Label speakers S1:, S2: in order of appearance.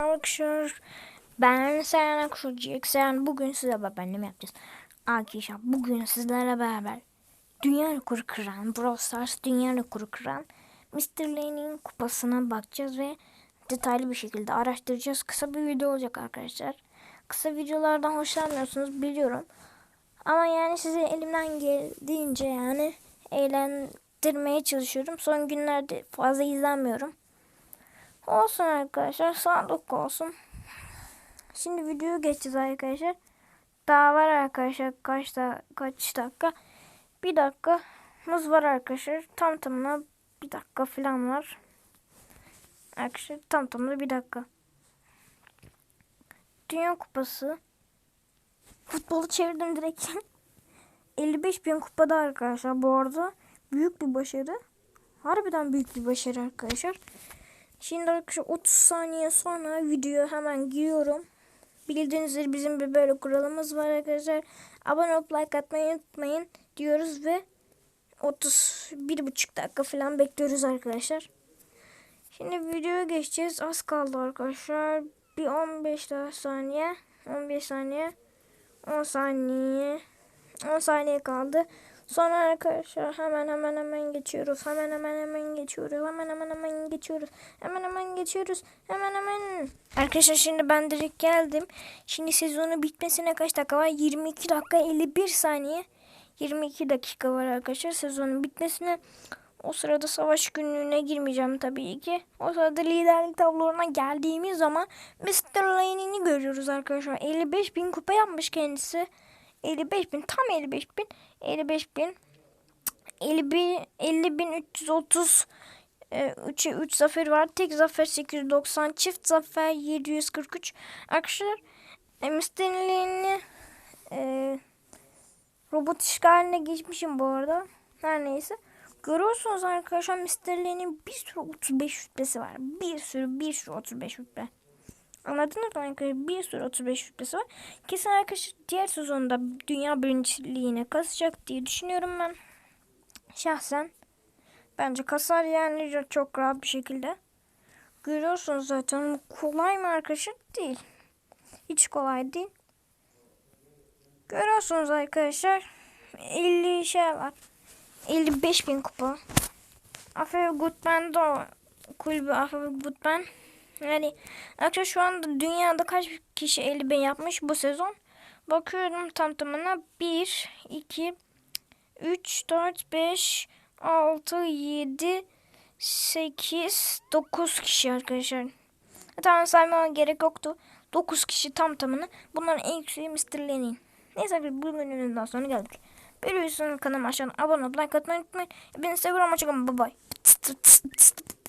S1: Arkadaşlar ben Seren Akşurcuyuk. Seren bugün size babaannem yapacağız. Arkadaşlar bugün sizlerle beraber dünya rekoru kıran Brawl Stars dünya rekoru kıran Mr. Lane'in kupasına bakacağız ve detaylı bir şekilde araştıracağız. Kısa bir video olacak arkadaşlar. Kısa videolardan hoşlanmıyorsunuz biliyorum. Ama yani size elimden geldiğince yani eğlendirmeye çalışıyorum. Son günlerde fazla izlenmiyorum. Olsun arkadaşlar. Sağlık olsun. Şimdi videoyu geçeceğiz arkadaşlar. Daha var arkadaşlar. Kaç, da, kaç dakika? Bir dakikamız var arkadaşlar. Tam tamına bir dakika falan var. Arkadaşlar tam tamına bir dakika. Dünya Kupası. Futbolu çevirdim direkt. 55 bin kupada arkadaşlar. Bu arada büyük bir başarı. Harbiden büyük bir başarı arkadaşlar. Şimdi arkadaşlar 30 saniye sonra videoya hemen giriyorum. Bildiğiniz üzere bizim bir böyle kuralımız var arkadaşlar. Abone olup like atmayı unutmayın diyoruz ve 31 buçuk dakika falan bekliyoruz arkadaşlar. Şimdi videoya geçeceğiz. Az kaldı arkadaşlar. Bir 15 daha saniye. 15 saniye. 10 saniye. 10 saniye kaldı. Sonra arkadaşlar hemen hemen hemen geçiyoruz. Hemen hemen hemen geçiyoruz. Hemen hemen hemen geçiyoruz. Hemen hemen geçiyoruz. Hemen hemen. Arkadaşlar şimdi ben direkt geldim. Şimdi sezonu bitmesine kaç dakika var? 22 dakika 51 saniye. 22 dakika var arkadaşlar sezonun bitmesine. O sırada savaş günlüğüne girmeyeceğim tabii ki. O sırada liderlik tablolarına geldiğimiz zaman Mr. Lane'ini görüyoruz arkadaşlar. 55 bin kupa yapmış kendisi. 55 bin tam 55 bin 55 bin 50 bin 50 bin 330 3'e 3 zafer var. Tek zafer 890 çift zafer 743 arkadaşlar e, e, robot işgaline geçmişim bu arada. Her neyse. Görüyorsunuz arkadaşlar Mr. Bir sürü 35 şüphesi var. Bir sürü bir sürü 35 şüphe. Anladınız mı arkadaşlar? Bir sürü 35 şüphesi var. Kesin arkadaşlar diğer sezonda dünya birinciliğine kasacak diye düşünüyorum ben. Şahsen. Bence kasar yani çok rahat bir şekilde. Görüyorsunuz zaten kolay mı arkadaşlar? Değil. Hiç kolay değil. Görüyorsunuz arkadaşlar. 50 şey var. 55 bin kupa. Afe Gutman da kulübü Afe Gutman. Yani arkadaşlar şu anda dünyada kaç kişi 50 bin yapmış bu sezon? Bakıyorum tam tamına 1, 2, 3, 4, 5, 6, 7, 8, 9 kişi arkadaşlar. Tamam saymama gerek yoktu. 9 kişi tam tamına. Bunların en yükseği Mr. Lenin. Neyse arkadaşlar bu bölümün daha sonra geldik. Bir videosunun kanalıma aşağıdan abone olup like atmayı unutmayın. Ben Instagram'a çıkın. Bye bye.